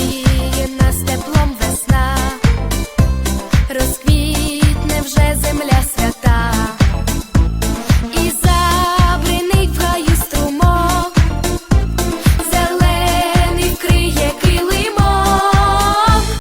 Гріє нас теплом весна.